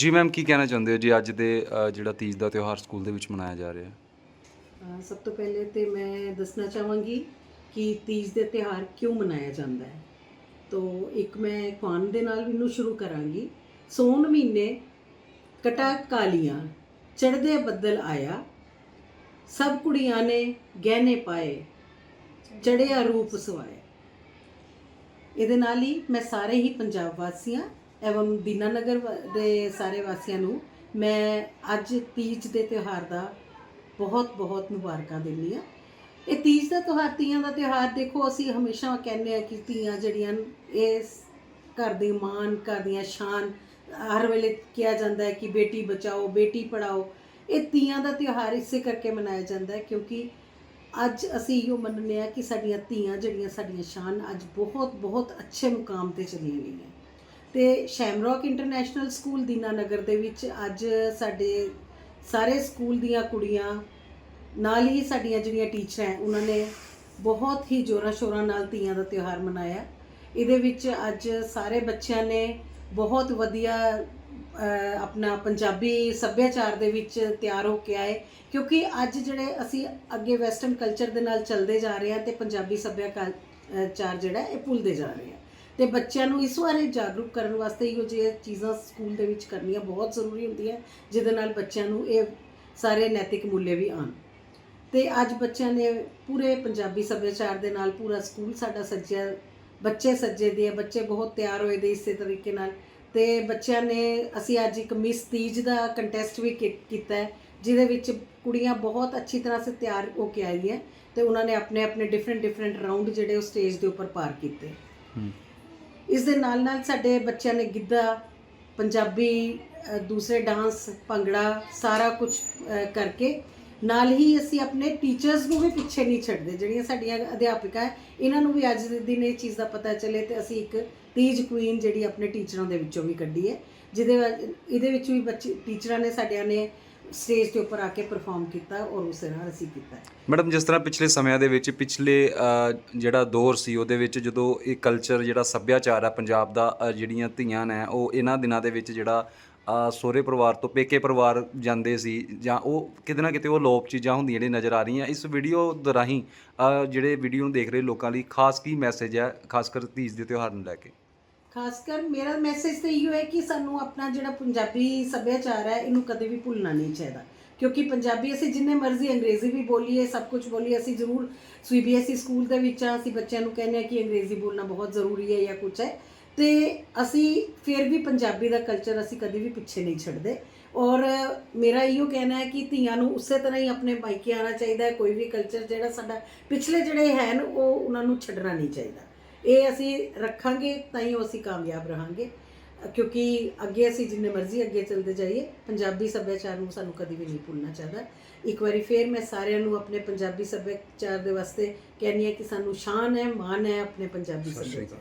ਜੀ ਮੈਮ ਕੀ ਕਹਿਣਾ ਚਾਹੁੰਦੇ ਹੋ ਜੀ ਅੱਜ ਦੇ ਅ, ਜਿਹੜਾ ਤੀਜ ਦਾ ਤਿਉਹਾਰ ਸਕੂਲ ਦੇ ਵਿੱਚ ਮਨਾਇਆ ਜਾ ਰਿਹਾ? ਹੈ ਅਹ ਸਭ ਤੋਂ ਪਹਿਲੇ ਤੇ ਮੈਂ ਦੱਸਣਾ ਚਾਹਾਂਗੀ ਕਿ ਤੀਜ ਦੇ ਤਿਉਹਾਰ ਕਿਉਂ ਮਨਾਇਆ ਜਾਂਦਾ ਹੈ। ਤੋ ਇੱਕ ਮੈਂ ਖਾਨ ਦੇ ਨਾਲ ਇਹਨੂੰ ਸ਼ੁਰੂ ਕਰਾਂਗੀ। ਸੌਣ ਮਹੀਨੇ ਕਟਾ ਕਾਲੀਆਂ ਚੜ੍ਹਦੇ ਬੱਦਲ ਆਇਆ ਸਭ ਕੁੜੀਆਂ ਨੇ ਗਹਿਣੇ ਪਾਏ ਚੜਿਆ ਰੂਪ ਸਵਾਏ ਇਹਦੇ ਨਾਲ ਹੀ ਮੈਂ ਸਾਰੇ ਹੀ ਪੰਜਾਬ ਵਾਸੀਆਂ ਐਵੰ ਦੀਨਾਨਗਰ ਵ- ਦੇ ਸਾਰੇ ਵਾਸੀਆਂ ਨੂੰ ਮੈਂ ਅੱਜ ਤੀਜ ਦੇ ਤਿਉਹਾਰ ਦਾ ਬਹੁਤ ਬਹੁਤ ਮੁਬਾਰਕਾਂ ਦਿੰਦੀ ਆ ਇਹ ਤੀਜ ਦਾ ਤਿਉਹਾਰ ਤੀਆਂ ਦਾ ਤਿਉਹਾਰ ਦੇਖੋ ਅਸੀਂ ਹਮੇਸ਼ਾ ਕਹਿੰਦੇ ਆ ਕਿ ਧੀਆਂ ਜਿਹੜੀਆਂ ਨੇ, ਇਹ ਘਰ ਦੀ ਮਾਨ ਘਰ ਦੀਆਂ ਸ਼ਾਨ ਹਰ ਵੇਲੇ ਕਿਹਾ ਜਾਂਦਾ ਹੈ ਕਿ ਬੇਟੀ ਬਚਾਓ ਬੇਟੀ ਪੜਾਓ ਇਹ ਤੀਆਂ ਦਾ ਤਿਉਹਾਰ ਇਸੇ ਕਰਕੇ ਮਨਾਇਆ ਜਾਂਦਾ ਹੈ ਕਿਉਂਕਿ ਅੱਜ ਅਸੀਂ ਇਹੋ ਮੰਨਦੇ ਆ ਕਿ ਸਾਡੀਆਂ ਧੀਆਂ ਜਿਹੜੀਆਂ ਸਾਡੀਆਂ ਸ਼ਾਨ ਅੱਜ ਬਹੁਤ ਬਹੁਤ ਅੱਛੇ ਮੁਕਾਮ ਤੇ ਚਲੀਆਂ ਗਈਆਂ ਤੇ ਸ਼ੈਮਰੌਕ ਇੰਟਰਨੈਸ਼ਨਲ ਸਕੂਲ ਦੀਨਾਨਗਰ ਦੇ ਵਿੱਚ ਅੱਜ ਸਾਡੇ ਸਾਰੇ ਸਕੂਲ ਦੀਆਂ ਕੁੜੀਆਂ, ਨਾਲ ਹੀ ਸਾਡੀਆਂ ਜਿਹੜੀਆਂ ਟੀਚਰਾਂ ਹੈ, ਉਹਨਾਂ ਨੇ ਬਹੁਤ ਹੀ ਜੋਰਾਂ ਸ਼ੋਰਾਂ ਨਾਲ ਧੀਆਂ ਦਾ ਤਿਉਹਾਰ ਮਨਾਇਆ ਇਹਦੇ ਵਿੱਚ ਅੱਜ ਸਾਰੇ ਬੱਚਿਆਂ ਨੇ ਬਹੁਤ ਵਧੀਆ ਆਪਣਾ ਪੰਜਾਬੀ ਸੱਭਿਆਚਾਰ ਦੇ ਵਿੱਚ ਤਿਆਰ ਹੋ ਕੇ ਆਏ, ਕਿਉਂਕਿ ਅੱਜ ਜਿਹੜੇ ਅਸੀਂ ਅੱਗੇ ਵੈਸਟਰਨ ਕਲਚਰ ਦੇ ਨਾਲ ਚੱਲਦੇ ਜਾ ਰਹੇ ਹਾਂ ਤੇ ਪੰਜਾਬੀ ਸੱਭਿਆਚਾਰ ਜਿਹੜਾ ਇਹ ਭੁੱਲਦੇ ਜਾ ਰਹੇ ਹਾਂ। ਤੇ ਬੱਚਿਆਂ ਨੂੰ ਇਸ ਬਾਰੇ ਜਾਗਰੂਕ ਕਰਨ ਵਾਸਤੇ ਇਹੋ ਜਿਹੀਆਂ ਚੀਜ਼ਾਂ ਸਕੂਲ ਦੇ ਵਿੱਚ ਕਰਨੀਆਂ ਬਹੁਤ ਜ਼ਰੂਰੀ ਹੁੰਦੀਆਂ, ਜਿਹਦੇ ਨਾਲ ਬੱਚਿਆਂ ਨੂੰ ਇਹ ਸਾਰੇ ਨੈਤਿਕ ਮੁੱਲੇ ਵੀ ਆਣ ਤੇ ਅੱਜ ਬੱਚਿਆਂ ਨੇ ਪੂਰੇ ਪੰਜਾਬੀ ਸੱਭਿਆਚਾਰ ਦੇ ਨਾਲ ਪੂਰਾ ਸਕੂਲ ਸਾਡਾ ਸੱਜਿਆ, ਬੱਚੇ ਸੱਜੇ ਦੇ ਆ, ਬੱਚੇ ਬਹੁਤ ਤਿਆਰ ਹੋਏ ਦੇ ਇਸੇ ਤਰੀਕੇ ਨਾਲ। ਤੇ ਬੱਚਿਆਂ ਨੇ ਅਸੀਂ ਅੱਜ ਇੱਕ ਮਿਸ ਤੀਜ ਦਾ ਕੰਟੈਸਟ ਵੀ ਕੀ- ਕੀਤਾ ਜਿਹਦੇ ਵਿੱਚ ਕੁੜੀਆਂ ਬਹੁਤ ਅੱਛੀ ਤਰ੍ਹਾਂ ਸੇ ਤਿਆਰ ਹੋ ਕੇ ਆਈਆਂ, ਤੇ ਉਹਨਾਂ ਨੇ ਆਪਣੇ ਆਪਣੇ ਡਿਫਰੈਂਟ ਡਿਫਰੈਂਟ ਰਾਉਂਡ ਜਿਹੜੇ ਉਹ ਸਟੇਜ ਦੇ ਉੱਪਰ ਪਾਰ ਕੀਤੇ। ਇਸ ਦੇ ਨਾਲ ਨਾਲ ਸਾਡੇ ਬੱਚਿਆਂ ਨੇ ਗਿੱਧਾ, ਪੰਜਾਬੀ ਦੂਸਰੇ ਡਾਂਸ, ਭੰਗੜਾ, ਸਾਰਾ ਕੁਝ ਕਰਕੇ ਨਾਲ ਹੀ ਅਸੀਂ ਆਪਣੇ ਟੀਚਰਸ ਨੂੰ ਵੀ ਪਿੱਛੇ ਨਹੀਂ ਛੱਡਦੇ, ਜਿਹੜੀਆਂ ਸਾਡੀਆਂ ਅਧਿਆਪਿਕਾ ਹੈ, ਇਹਨਾਂ ਨੂੰ ਵੀ ਅੱਜ ਦੇ ਦਿਨ ਇਹ ਚੀਜ਼ ਦਾ ਪਤਾ ਚੱਲੇ ਤੇ ਅਸੀਂ ਇੱਕ ਤੀਜ ਕੁਈਨ ਜਿਹੜੀ ਆਪਣੇ ਟੀਚਰਾਂ ਦੇ ਵਿੱਚੋਂ ਵੀ ਕੱਢੀ ਹੈ, ਜਿਹਦੇ ਵਿੱਚ- ਇਹਦੇ ਵਿੱਚ ਵੀ ਬੱਚੇ ਟੀਚਰਾਂ ਨੇ ਸਾਡਿਆਂ ਨੇ ਸਟੇਜ ਦੇ ਉੱਪਰ ਆ ਕੇ ਪਰਫਾਰਮ ਕੀਤਾ ਔਰ ਉਸੇ ਨਾਲ ਅਸੀਂ ਕੀਤਾ ਮੈਡਮ ਜਿਸ ਤਰ੍ਹਾਂ ਪਿਛਲੇ ਸਮਿਆਂ ਦੇ ਵਿੱਚ ਪਿਛਲੇ ਅ, ਜਿਹੜਾ ਦੌਰ ਸੀ ਉਹਦੇ ਵਿੱਚ ਜਦੋਂ ਇਹ ਕਲਚਰ ਜਿਹੜਾ ਸੱਭਿਆਚਾਰ ਆ ਪੰਜਾਬ ਦਾ ਅ, ਜਿਹੜੀਆਂ ਧੀਆਂ ਨੇ ਉਹ ਇਹਨਾਂ ਦਿਨਾਂ ਦੇ ਵਿੱਚ ਜਿਹੜਾ ਅ, ਸਹੁਰੇ ਪਰਿਵਾਰ ਤੋਂ ਪੇਕੇ ਪਰਿਵਾਰ ਜਾਂਦੇ ਸੀ ਜਾਂ ਉਹ ਕਿਤੇ ਨਾ ਕਿਤੇ ਉਹ ਲੋਪ ਚੀਜ਼ਾਂ ਹੁੰਦੀਆਂ ਜਿਹੜੀਆਂ ਨਜ਼ਰ ਆ ਰਹੀਆਂ। ਇਸ ਵੀਡੀਓ ਦੇ ਰਾਹੀਂ ਅ, ਜਿਹੜੇ ਵੀਡੀਓ ਨੂੰ ਦੇਖ ਰਹੇ ਲੋਕਾਂ ਲਈ ਖਾਸ ਕੀ ਮੈਸੇਜ ਹੈ ਖਾਸ ਕਰ ਤੀਜ ਦੇ ਤਿਉਹਾਰ ਨੂੰ ਲੈ ਕੇ? ਖਾਸ ਕਰ ਮੇਰਾ ਮੈਸੇਜ ਤਾਂ ਇਹੋ ਹੈ ਕਿ ਸਾਨੂੰ ਆਪਣਾ ਜਿਹੜਾ ਪੰਜਾਬੀ ਸੱਭਿਆਚਾਰ ਹੈ, ਇਹਨੂੰ ਕਦੇ ਵੀ ਭੁੱਲਣਾ ਨਹੀਂ ਚਾਹੀਦਾ। ਕਿਉਂਕਿ ਪੰਜਾਬੀ ਅਸੀਂ ਜਿੰਨੇ ਮਰਜ਼ੀ ਅੰਗਰੇਜ਼ੀ ਵੀ ਬੋਲੀਏ, ਸਭ ਕੁਝ ਬੋਲੀਏ, ਅਸੀਂ ਜ਼ਰੂਰ ਸੀਬੀਐਸਈ ਸਕੂਲ ਦੇ ਵਿੱਚ ਆ ਅਸੀਂ ਬੱਚਿਆਂ ਨੂੰ ਕਹਿੰਦੇ ਆ ਕਿ ਅੰਗਰੇਜ਼ੀ ਬੋਲਣਾ ਬਹੁਤ ਜ਼ਰੂਰੀ ਹੈ ਜਾਂ ਕੁਝ ਹੈ। ਤੇ ਅਸੀਂ ਫਿਰ ਵੀ ਪੰਜਾਬੀ ਦਾ ਕਲਚਰ ਅਸੀਂ ਕਦੇ ਵੀ ਪਿੱਛੇ ਨਹੀਂ ਛੱਡਦੇ। ਔਰ ਮੇਰਾ ਇਹੋ ਕਹਿਣਾ ਹੈ ਕਿ ਧੀਆਂ ਨੂੰ ਉਸੇ ਤਰ੍ਹਾਂ ਹੀ ਆਪਣੇ ਮਾਇਕੇ ਆਉਣਾ ਚਾਹੀਦਾ ਹੈ। ਕੋਈ ਵੀ ਕਲਚਰ ਜਿਹੜਾ ਸਾਡਾ ਪਿਛਲੇ ਜਿਹੜੇ ਹਨ, ਉਹ ਉਹਨਾਂ ਨੂੰ ਛੱਡਣਾ ਨਹੀਂ ਚਾਹੀਦਾ। ਇਹ ਅਸੀਂ ਰੱਖਾਂਗੇ ਤਾਂ ਹੀ ਅਸੀਂ ਕਾਮਯਾਬ ਰਹਾਂਗੇ। ਕਿਉਂਕਿ ਅੱਗੇ ਅਸੀਂ ਜਿੰਨੇ ਮਰਜ਼ੀ ਅੱਗੇ ਚੱਲਦੇ ਜਾਈਏ ਪੰਜਾਬੀ ਸੱਭਿਆਚਾਰ ਨੂੰ ਸਾਨੂੰ ਕਦੀ ਵੀ ਨਹੀਂ ਭੁੱਲਣਾ ਚਾਹੀਦਾ। ਇੱਕ ਵਾਰੀ ਫੇਰ ਮੈਂ ਸਾਰਿਆਂ ਨੂੰ ਆਪਣੇ ਪੰਜਾਬੀ ਸੱਭਿਆਚਾਰ ਦੇ ਵਾਸਤੇ ਕਹਿੰਦੀ ਹਾਂ ਕਿ ਸਾਨੂੰ ਸ਼ਾਨ ਹੈ ਮਾਣ ਹੈ ਆਪਣੇ ਪੰਜਾਬੀ ਸੱਭਿਆਚਾਰ।